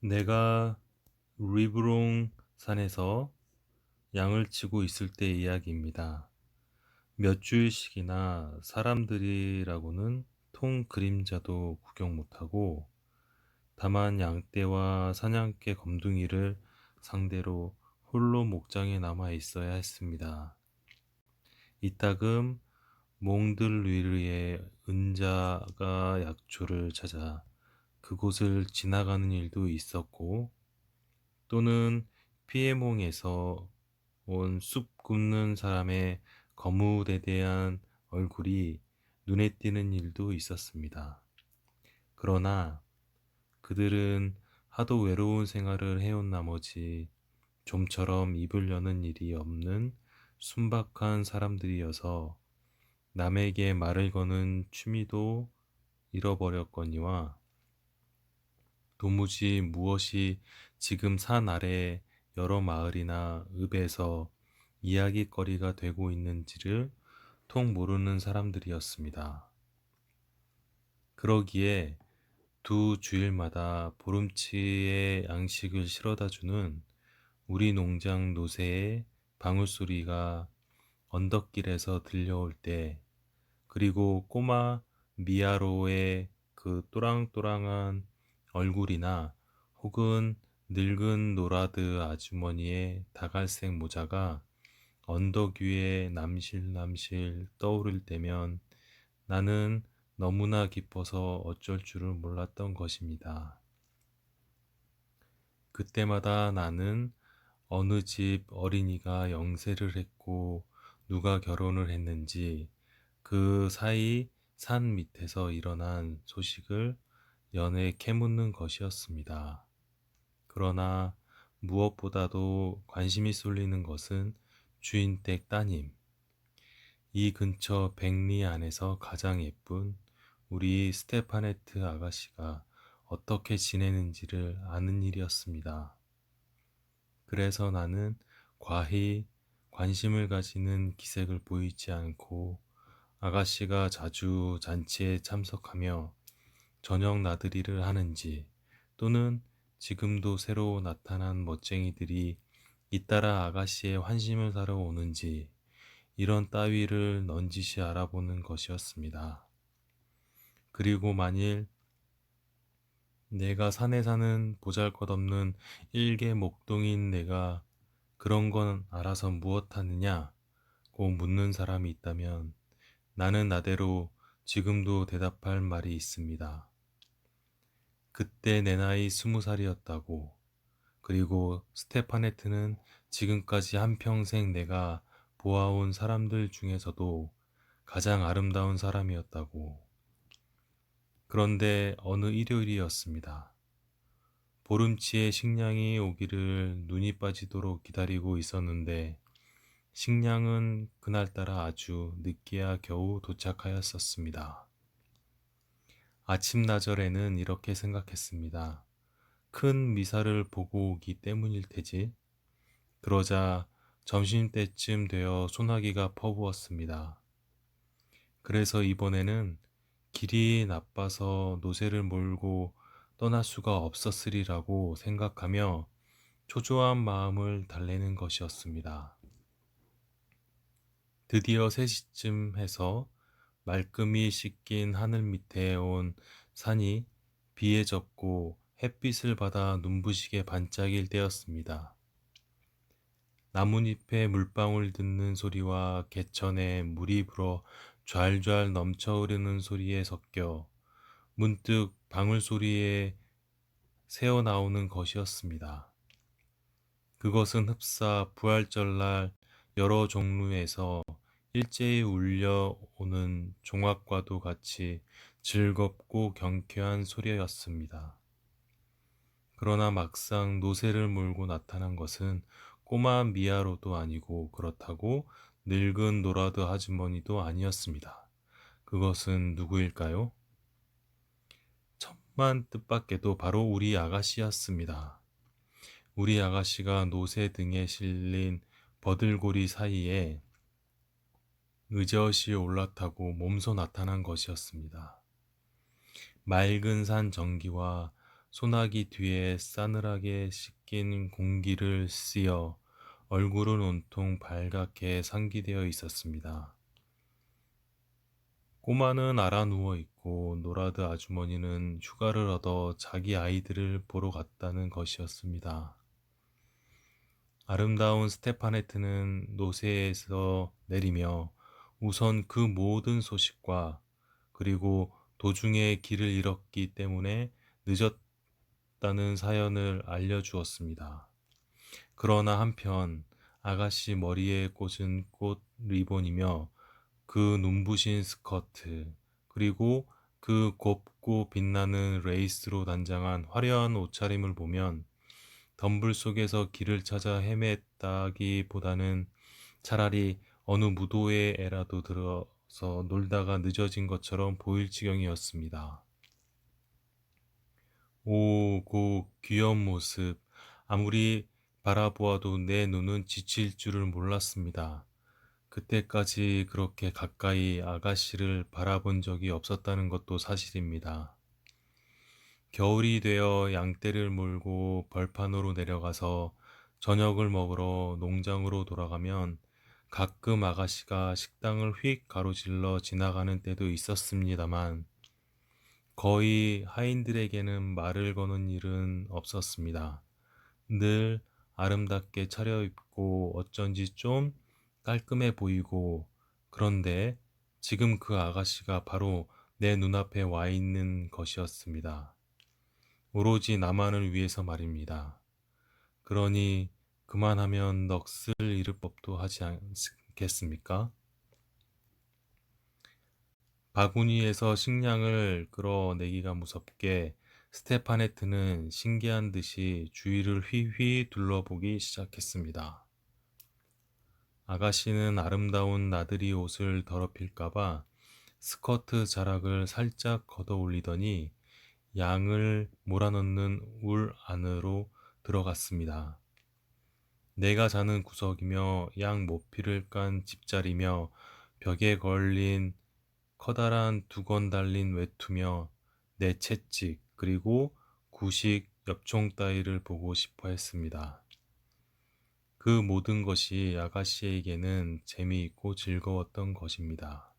내가 리브롱 산에서 양을 치고 있을 때 이야기입니다. 몇 주일씩이나 사람들이라고는 통 그림자도 구경 못하고 다만 양떼와 사냥개 검둥이를 상대로 홀로 목장에 남아 있어야 했습니다. 이따금 몽들 위르의 은자가 약초를 찾아 그곳을 지나가는 일도 있었고 또는 피에몽에서 온 숲 굽는 사람의 거무대대한 얼굴이 눈에 띄는 일도 있었습니다. 그러나 그들은 하도 외로운 생활을 해온 나머지 좀처럼 입을 여는 일이 없는 순박한 사람들이어서 남에게 말을 거는 취미도 잃어버렸거니와 도무지 무엇이 지금 산 아래 여러 마을이나 읍에서 이야기거리가 되고 있는지를 통 모르는 사람들이었습니다. 그러기에 두 주일마다 보름치의 양식을 실어다 주는 우리 농장 노새의 방울소리가 언덕길에서 들려올 때, 그리고 꼬마 미아로의 그 또랑또랑한 얼굴이나 혹은 늙은 노라드 아주머니의 다갈색 모자가 언덕 위에 남실남실 떠오를 때면 나는 너무나 기뻐서 어쩔 줄을 몰랐던 것입니다. 그때마다 나는 어느 집 어린이가 영세를 했고 누가 결혼을 했는지 그 사이 산 밑에서 일어난 소식을 연애 캐묻는 것이었습니다. 그러나 무엇보다도 관심이 쏠리는 것은 주인댁 따님. 이 근처 백리 안에서 가장 예쁜 우리 스테파네트 아가씨가 어떻게 지내는지를 아는 일이었습니다. 그래서 나는 과히 관심을 가지는 기색을 보이지 않고 아가씨가 자주 잔치에 참석하며 저녁 나들이를 하는지 또는 지금도 새로 나타난 멋쟁이들이 잇따라 아가씨의 환심을 사러 오는지 이런 따위를 넌지시 알아보는 것이었습니다. 그리고 만일 내가 산에 사는 보잘것없는 일개 목동인 내가 그런 건 알아서 무엇하느냐고 묻는 사람이 있다면 나는 나대로 지금도 대답할 말이 있습니다. 그때 내 나이 스무 살이었다고. 그리고 스테파네트는 지금까지 한평생 내가 보아온 사람들 중에서도 가장 아름다운 사람이었다고. 그런데 어느 일요일이었습니다. 보름치의 식량이 오기를 눈이 빠지도록 기다리고 있었는데 식량은 그날따라 아주 늦게야 겨우 도착하였었습니다. 아침나절에는 이렇게 생각했습니다. 큰 미사를 보고 오기 때문일 테지. 그러자 점심때쯤 되어 소나기가 퍼부었습니다. 그래서 이번에는 길이 나빠서 노새를 몰고 떠날 수가 없었으리라고 생각하며 초조한 마음을 달래는 것이었습니다. 드디어 3시쯤 해서 말끔히 씻긴 하늘 밑에 온 산이 비에 젖고 햇빛을 받아 눈부시게 반짝일 때였습니다. 나뭇잎에 물방울 듣는 소리와 개천에 물이 불어 좔좔 넘쳐 흐르는 소리에 섞여 문득 방울 소리에 새어 나오는 것이었습니다. 그것은 흡사 부활절날 여러 종류에서 일제히 울려오는 종합과도 같이 즐겁고 경쾌한 소리였습니다. 그러나 막상 노새를 몰고 나타난 것은 꼬마 미아로도 아니고 그렇다고 늙은 노라드 아주머니도 아니었습니다. 그것은 누구일까요? 천만 뜻밖에도 바로 우리 아가씨였습니다. 우리 아가씨가 노새 등에 실린 버들고리 사이에 의젓이 올라타고 몸소 나타난 것이었습니다. 맑은 산 전기와 소나기 뒤에 싸늘하게 씻긴 공기를 씌어 얼굴은 온통 발갛게 상기되어 있었습니다. 꼬마는 알아 누워 있고 노라드 아주머니는 휴가를 얻어 자기 아이들을 보러 갔다는 것이었습니다. 아름다운 스테파네트는 노새에서 내리며 우선 그 모든 소식과 그리고 도중에 길을 잃었기 때문에 늦었다는 사연을 알려주었습니다. 그러나 한편 아가씨 머리에 꽂은 꽃 리본이며 그 눈부신 스커트 그리고 그 곱고 빛나는 레이스로 단장한 화려한 옷차림을 보면 덤불 속에서 길을 찾아 헤맸다기보다는 차라리 어느 무도의 애라도 들어서 놀다가 늦어진 것처럼 보일 지경이었습니다. 오, 그 귀여운 모습. 아무리 바라보아도 내 눈은 지칠 줄을 몰랐습니다. 그때까지 그렇게 가까이 아가씨를 바라본 적이 없었다는 것도 사실입니다. 겨울이 되어 양떼를 몰고 벌판으로 내려가서 저녁을 먹으러 농장으로 돌아가면 가끔 아가씨가 식당을 휙 가로질러 지나가는 때도 있었습니다만 거의 하인들에게는 말을 거는 일은 없었습니다. 늘 아름답게 차려입고 어쩐지 좀 깔끔해 보이고 그런데 지금 그 아가씨가 바로 내 눈앞에 와 있는 것이었습니다. 오로지 나만을 위해서 말입니다. 그러니 그만하면 넋을 잃을 법도 하지 않겠습니까? 바구니에서 식량을 끌어내기가 무섭게 스테파네트는 신기한 듯이 주위를 휘휘 둘러보기 시작했습니다. 아가씨는 아름다운 나들이 옷을 더럽힐까봐 스커트 자락을 살짝 걷어 올리더니 양을 몰아넣는 울 안으로 들어갔습니다. 내가 자는 구석이며 양 모피를 깐 집자리며 벽에 걸린 커다란 두건 달린 외투며 내 채찍 그리고 구식 엽총 따위를 보고 싶어 했습니다. 그 모든 것이 아가씨에게는 재미있고 즐거웠던 것입니다.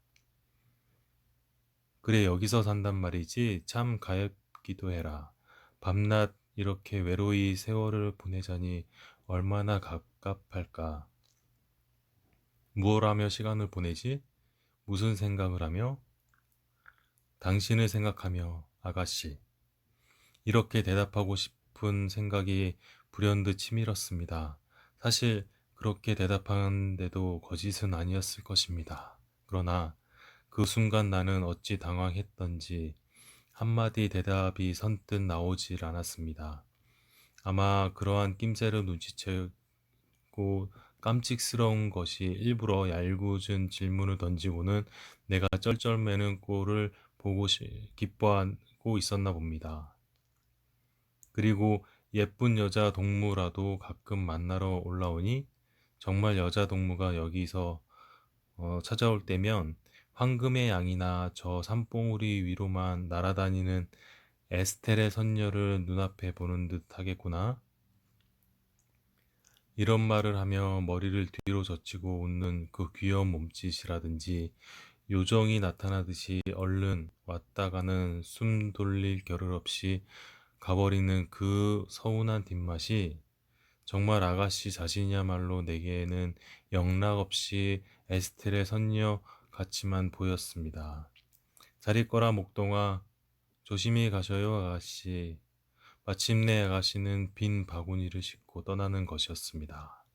그래, 여기서 산단 말이지. 참 가엾기도 해라. 밤낮 이렇게 외로이 세월을 보내자니 얼마나 갑갑할까. 무엇 하며 시간을 보내지? 무슨 생각을 하며? 당신을 생각하며, 아가씨. 이렇게 대답하고 싶은 생각이 불현듯 치밀었습니다. 사실 그렇게 대답하는데도 거짓은 아니었을 것입니다. 그러나 그 순간 나는 어찌 당황했던지 한마디 대답이 선뜻 나오질 않았습니다. 아마 그러한 낌새를 눈치채고 깜찍스러운 것이 일부러 얄궂은 질문을 던지고는 내가 쩔쩔매는 꼴을 보고 기뻐하고 있었나 봅니다. 그리고 예쁜 여자 동무라도 가끔 만나러 올라오니 정말 여자 동무가 여기서 어, 찾아올 때면 황금의 양이나 저 산봉우리 위로만 날아다니는 에스텔의 선녀를 눈앞에 보는 듯 하겠구나. 이런 말을 하며 머리를 뒤로 젖히고 웃는 그 귀여운 몸짓이라든지 요정이 나타나듯이 얼른 왔다 가는 숨 돌릴 겨를 없이 가버리는 그 서운한 뒷맛이 정말 아가씨 자신이야말로 내게는 영락없이 에스텔의 선녀 같이만 보였습니다. 자리 거라 목동아 조심히 가셔요 아가씨. 마침내 아가씨는 빈 바구니를 싣고 떠나는 것이었습니다.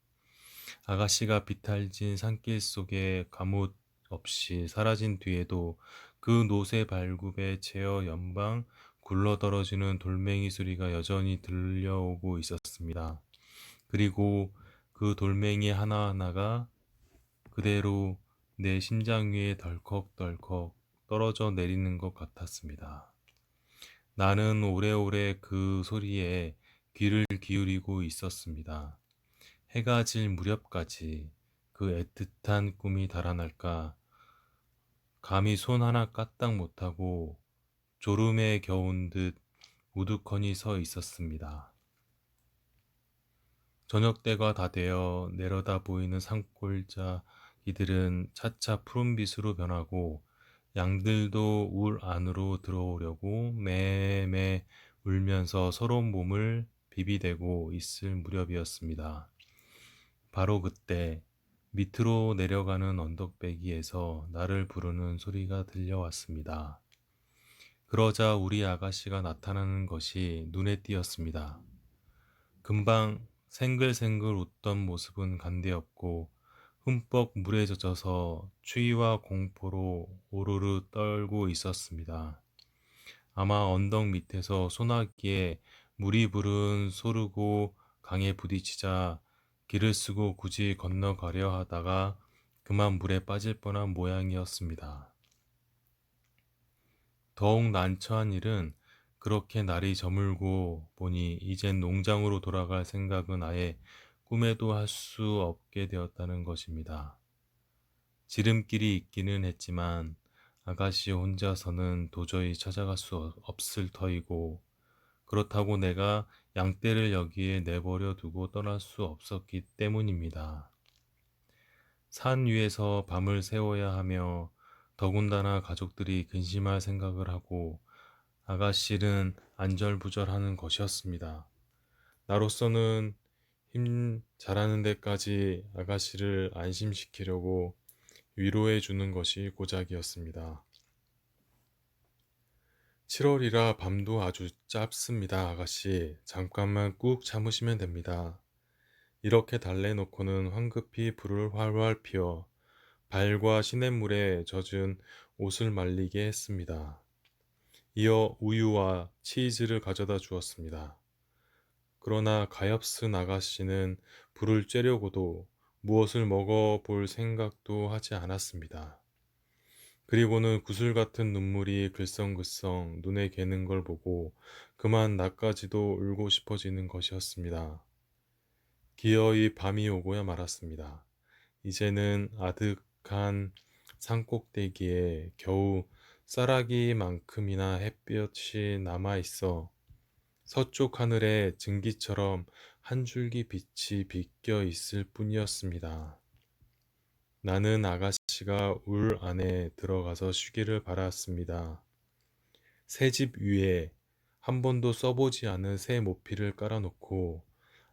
아가씨가 비탈진 산길 속에 가뭇 없이 사라진 뒤에도 그 노새 발굽에 제어 연방 굴러떨어지는 돌멩이 소리가 여전히 들려오고 있었습니다. 그리고 그 돌멩이 하나하나가 그대로 내 심장 위에 덜컥덜컥 떨어져 내리는 것 같았습니다. 나는 오래오래 그 소리에 귀를 기울이고 있었습니다. 해가 질 무렵까지 그 애틋한 꿈이 달아날까 감히 손 하나 까딱 못하고 졸음에 겨운 듯 우두커니 서 있었습니다. 저녁 때가 다 되어 내려다 보이는 산골짜 기들은 차차 푸른빛으로 변하고 양들도 울 안으로 들어오려고 매매 울면서 서로 몸을 비비대고 있을 무렵이었습니다. 바로 그때 밑으로 내려가는 언덕배기에서 나를 부르는 소리가 들려왔습니다. 그러자 우리 아가씨가 나타나는 것이 눈에 띄었습니다. 금방 생글생글 웃던 모습은 간데없고 흠뻑 물에 젖어서 추위와 공포로 오르르 떨고 있었습니다. 아마 언덕 밑에서 소나기에 물이 부른 소르고 강에 부딪히자 길을 쓰고 굳이 건너가려 하다가 그만 물에 빠질 뻔한 모양이었습니다. 더욱 난처한 일은 그렇게 날이 저물고 보니 이젠 농장으로 돌아갈 생각은 아예 꿈에도 할 수 없게 되었다는 것입니다. 지름길이 있기는 했지만 아가씨 혼자서는 도저히 찾아갈 수 없을 터이고 그렇다고 내가 양떼를 여기에 내버려 두고 떠날 수 없었기 때문입니다. 산 위에서 밤을 새워야 하며 더군다나 가족들이 근심할 생각을 하고 아가씨는 안절부절하는 것이었습니다. 나로서는 힘 잘하는 데까지 아가씨를 안심시키려고 위로해 주는 것이 고작이었습니다. 7월이라 밤도 아주 짧습니다, 아가씨. 잠깐만 꾹 참으시면 됩니다. 이렇게 달래놓고는 황급히 불을 활활 피워 발과 시냇물에 젖은 옷을 말리게 했습니다. 이어 우유와 치즈를 가져다 주었습니다. 그러나 가엾은 아가씨는 불을 쬐려고도 무엇을 먹어 볼 생각도 하지 않았습니다. 그리고는 구슬 같은 눈물이 글썽글썽 눈에 개는 걸 보고 그만 나까지도 울고 싶어지는 것이었습니다. 기어이 밤이 오고야 말았습니다. 이제는 아득한 산꼭대기에 겨우 쌀아기만큼이나 햇볕이 남아 있어 서쪽 하늘에 증기처럼 한 줄기 빛이 비껴 있을 뿐이었습니다. 나는 아가씨가 울 안에 들어가서 쉬기를 바랐습니다. 새집 위에 한 번도 써보지 않은 새 모피를 깔아놓고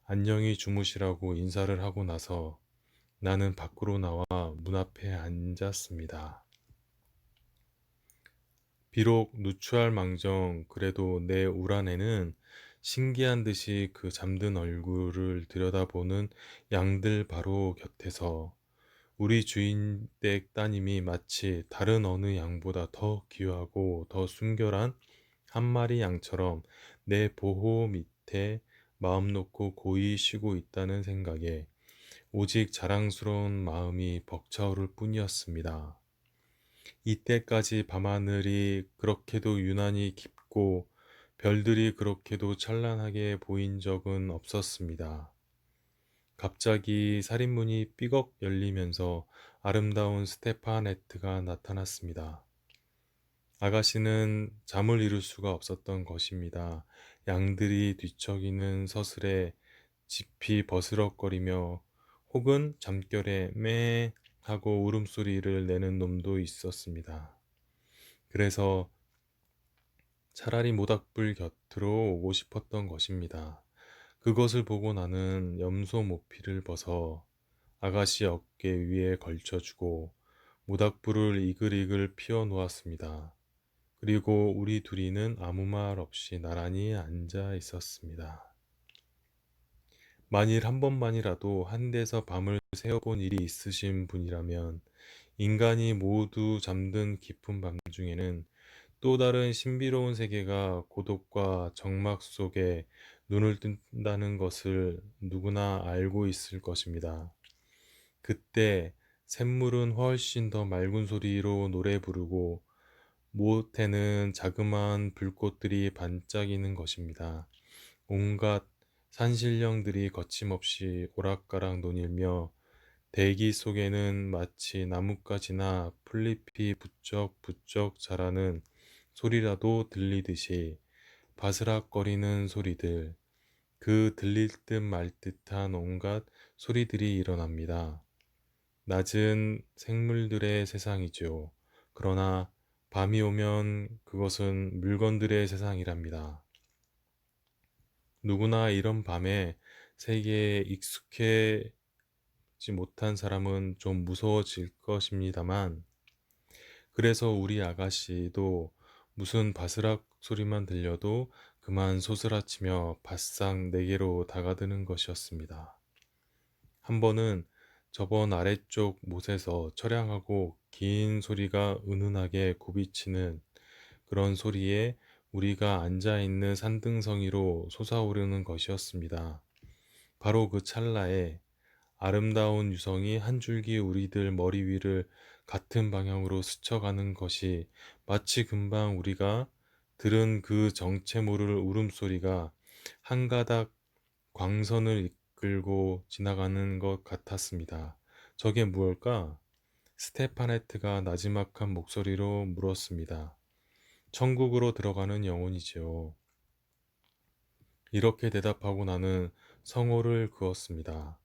안녕히 주무시라고 인사를 하고 나서 나는 밖으로 나와 문 앞에 앉았습니다. 비록 누추할 망정 그래도 내울 안에는 신기한 듯이 그 잠든 얼굴을 들여다보는 양들 바로 곁에서 우리 주인 댁 따님이 마치 다른 어느 양보다 더 귀하고 더 순결한 한 마리 양처럼 내 보호 밑에 마음 놓고 고이 쉬고 있다는 생각에 오직 자랑스러운 마음이 벅차오를 뿐이었습니다. 이때까지 밤하늘이 그렇게도 유난히 깊고 별들이 그렇게도 찬란하게 보인 적은 없었습니다. 갑자기 살인문이 삐걱 열리면서 아름다운 스테파네트가 나타났습니다. 아가씨는 잠을 이룰 수가 없었던 것입니다. 양들이 뒤척이는 서슬에 집이 버스럭거리며 혹은 잠결에 매 하고 울음소리를 내는 놈도 있었습니다. 그래서 차라리 모닥불 곁으로 오고 싶었던 것입니다. 그것을 보고 나는 염소 모피를 벗어 아가씨 어깨 위에 걸쳐주고 모닥불을 이글이글 피워 놓았습니다. 그리고 우리 둘이는 아무 말 없이 나란히 앉아 있었습니다. 만일 한 번만이라도 한 데서 밤을 새어본 일이 있으신 분이라면 인간이 모두 잠든 깊은 밤 중에는 또 다른 신비로운 세계가 고독과 적막 속에 눈을 뜬다는 것을 누구나 알고 있을 것입니다. 그때 샘물은 훨씬 더 맑은 소리로 노래 부르고 못에는 자그마한 불꽃들이 반짝이는 것입니다. 온갖 산신령들이 거침없이 오락가락 논일며 대기 속에는 마치 나뭇가지나 풀잎이 부쩍부쩍 자라는 소리라도 들리듯이 바스락거리는 소리들, 그 들릴 듯 말 듯한 온갖 소리들이 일어납니다. 낮은 생물들의 세상이죠. 그러나 밤이 오면 그것은 물건들의 세상이랍니다. 누구나 이런 밤에 세계에 익숙해지 못한 사람은 좀 무서워질 것입니다만, 그래서 우리 아가씨도 무슨 바스락 소리만 들려도 그만 소스라치며 바싹 내게로 다가드는 것이었습니다. 한 번은 저번 아래쪽 못에서 처량하고 긴 소리가 은은하게 굽이치는 그런 소리에 우리가 앉아 있는 산등성이로 솟아오르는 것이었습니다. 바로 그 찰나에 아름다운 유성이 한 줄기 우리들 머리 위를 같은 방향으로 스쳐가는 것이 마치 금방 우리가 들은 그 정체 모를 울음소리가 한 가닥 광선을 이끌고 지나가는 것 같았습니다. 저게 무엇일까? 스테파네트가 나지막한 목소리로 물었습니다. 천국으로 들어가는 영혼이지요. 이렇게 대답하고 나는 성호를 그었습니다.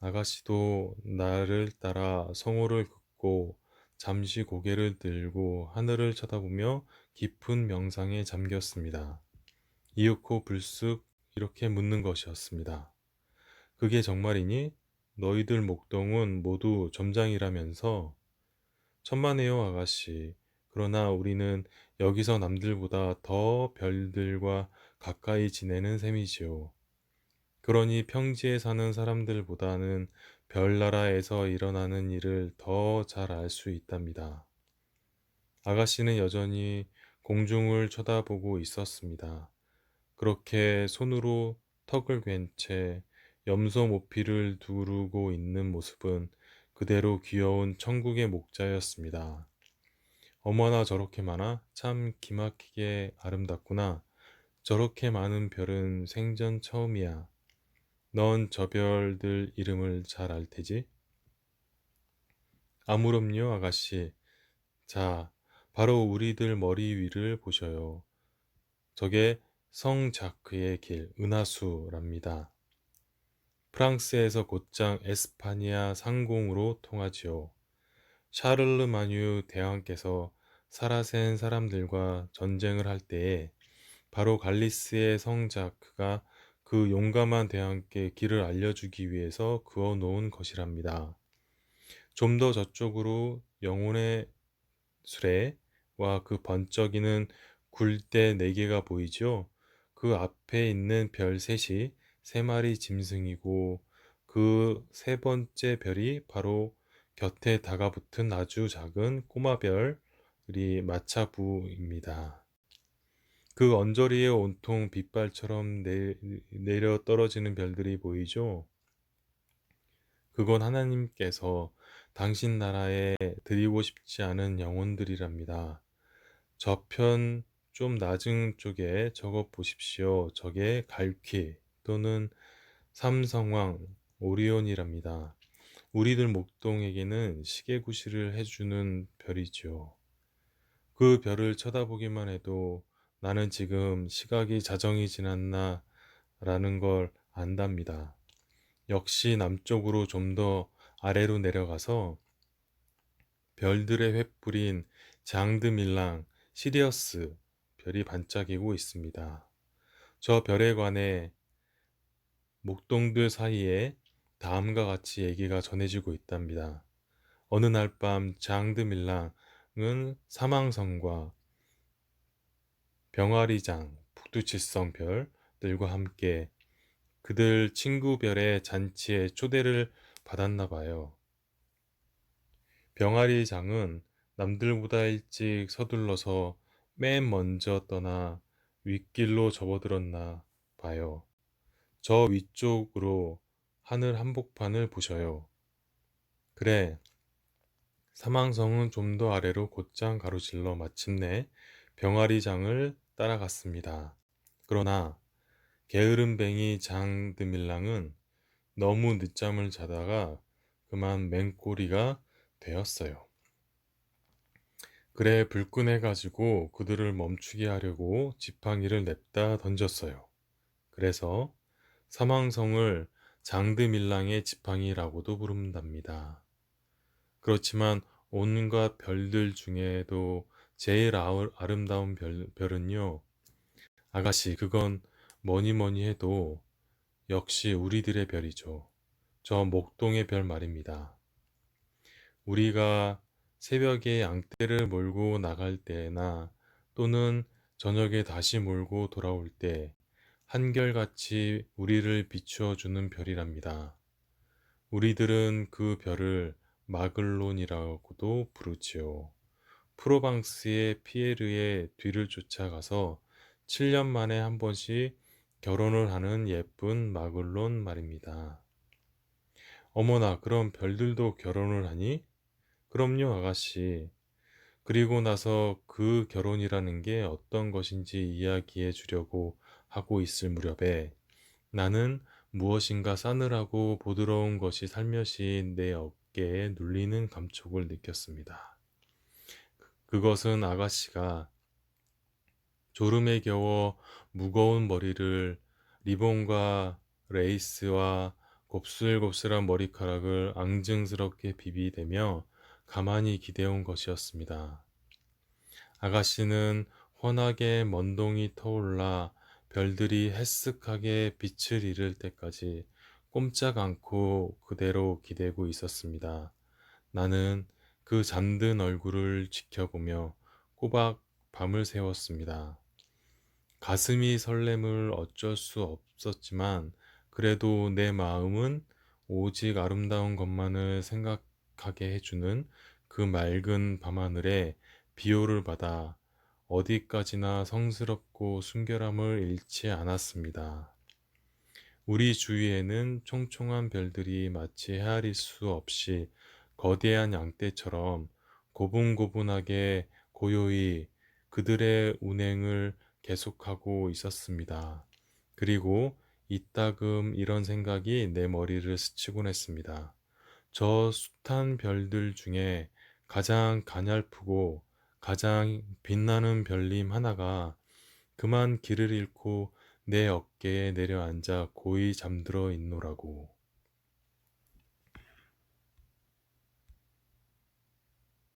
아가씨도 나를 따라 성호를 긋고 잠시 고개를 들고 하늘을 쳐다보며 깊은 명상에 잠겼습니다. 이윽고 불쑥 이렇게 묻는 것이었습니다. 그게 정말이니? 너희들 목동은 모두 점장이라면서? 천만에요, 아가씨. 그러나 우리는 여기서 남들보다 더 별들과 가까이 지내는 셈이지요. 그러니 평지에 사는 사람들보다는 별나라에서 일어나는 일을 더 잘 알 수 있답니다. 아가씨는 여전히 공중을 쳐다보고 있었습니다. 그렇게 손으로 턱을 괜채 염소 모피를 두르고 있는 모습은 그대로 귀여운 천국의 목자였습니다. 어머나 저렇게 많아? 참 기막히게 아름답구나. 저렇게 많은 별은 생전 처음이야. 넌 저 별들 이름을 잘 알 테지? 아무럼요, 아가씨. 자, 바로 우리들 머리 위를 보셔요. 저게 성 자크의 길, 은하수랍니다. 프랑스에서 곧장 에스파니아 상공으로 통하지요. 샤를르마뉴 대왕께서 사라센 사람들과 전쟁을 할 때에 바로 갈리스의 성자크가 그 용감한 대왕께 길을 알려주기 위해서 그어 놓은 것이랍니다. 좀 더 저쪽으로 영혼의 수레와 그 번쩍이는 굴대 네 개가 보이죠? 그 앞에 있는 별 셋이 세 마리 짐승이고 그 세 번째 별이 바로 곁에 다가붙은 아주 작은 꼬마 별이 마차부입니다. 그 언저리에 온통 빛발처럼 내, 내려 떨어지는 별들이 보이죠? 그건 하나님께서 당신 나라에 드리고 싶지 않은 영혼들이랍니다. 저편 좀 낮은 쪽에 적어 보십시오. 저게 갈퀴 또는 삼성왕 오리온이랍니다. 우리들 목동에게는 시계구시를 해주는 별이지요. 그 별을 쳐다보기만 해도 나는 지금 시각이 자정이 지났나 라는 걸 안답니다. 역시 남쪽으로 좀 더 아래로 내려가서 별들의 횃불인 장드밀랑, 시리어스 별이 반짝이고 있습니다. 저 별에 관해 목동들 사이에 다음과 같이 얘기가 전해지고 있답니다. 어느 날 밤 장드밀랑은 사망성과 병아리장, 북두칠성 별들과 함께 그들 친구 별의 잔치에 초대를 받았나 봐요. 병아리장은 남들보다 일찍 서둘러서 맨 먼저 떠나 윗길로 접어들었나 봐요. 저 위쪽으로 하늘 한복판을 보셔요. 그래, 사망성은 좀 더 아래로 곧장 가로질러 마침내 병아리장을 따라갔습니다. 그러나 게으름뱅이 장드밀랑은 너무 늦잠을 자다가 그만 맹꼬리가 되었어요. 그래 불끈해가지고 그들을 멈추게 하려고 지팡이를 냅다 던졌어요. 그래서 사망성을 장드밀랑의 지팡이라고도 부른답니다. 그렇지만 온갖 별들 중에도 제일 아름다운 별, 별은요. 아가씨, 그건 뭐니 뭐니 해도 역시 우리들의 별이죠. 저 목동의 별 말입니다. 우리가 새벽에 양떼를 몰고 나갈 때나 또는 저녁에 다시 몰고 돌아올 때 한결같이 우리를 비추어 주는 별이랍니다. 우리들은 그 별을 마글론이라고도 부르지요. 프로방스의 피에르의 뒤를 쫓아가서 7년 만에 한 번씩 결혼을 하는 예쁜 마글론 말입니다. 어머나, 그럼 별들도 결혼을 하니? 그럼요, 아가씨. 그리고 나서 그 결혼이라는 게 어떤 것인지 이야기해 주려고 하고 있을 무렵에 나는 무엇인가 싸늘하고 부드러운 것이 살며시 내 어깨에 눌리는 감촉을 느꼈습니다. 그것은 아가씨가 졸음에 겨워 무거운 머리를 리본과 레이스와 곱슬곱슬한 머리카락을 앙증스럽게 비비대며 가만히 기대온 것이었습니다. 아가씨는 환하게 먼동이 터올라 별들이 헬쓱하게 빛을 잃을 때까지 꼼짝 않고 그대로 기대고 있었습니다. 나는 그 잠든 얼굴을 지켜보며 꼬박 밤을 새웠습니다. 가슴이 설렘을 어쩔 수 없었지만 그래도 내 마음은 오직 아름다운 것만을 생각하게 해주는 그 맑은 밤하늘에 비호를 받아 어디까지나 성스럽고 순결함을 잃지 않았습니다. 우리 주위에는 총총한 별들이 마치 헤아릴 수 없이 거대한 양떼처럼 고분고분하게 고요히 그들의 운행을 계속하고 있었습니다. 그리고 이따금 이런 생각이 내 머리를 스치곤 했습니다. 저 숱한 별들 중에 가장 가냘프고 가장 빛나는 별님 하나가 그만 길을 잃고 내 어깨에 내려앉아 고이 잠들어 있노라고.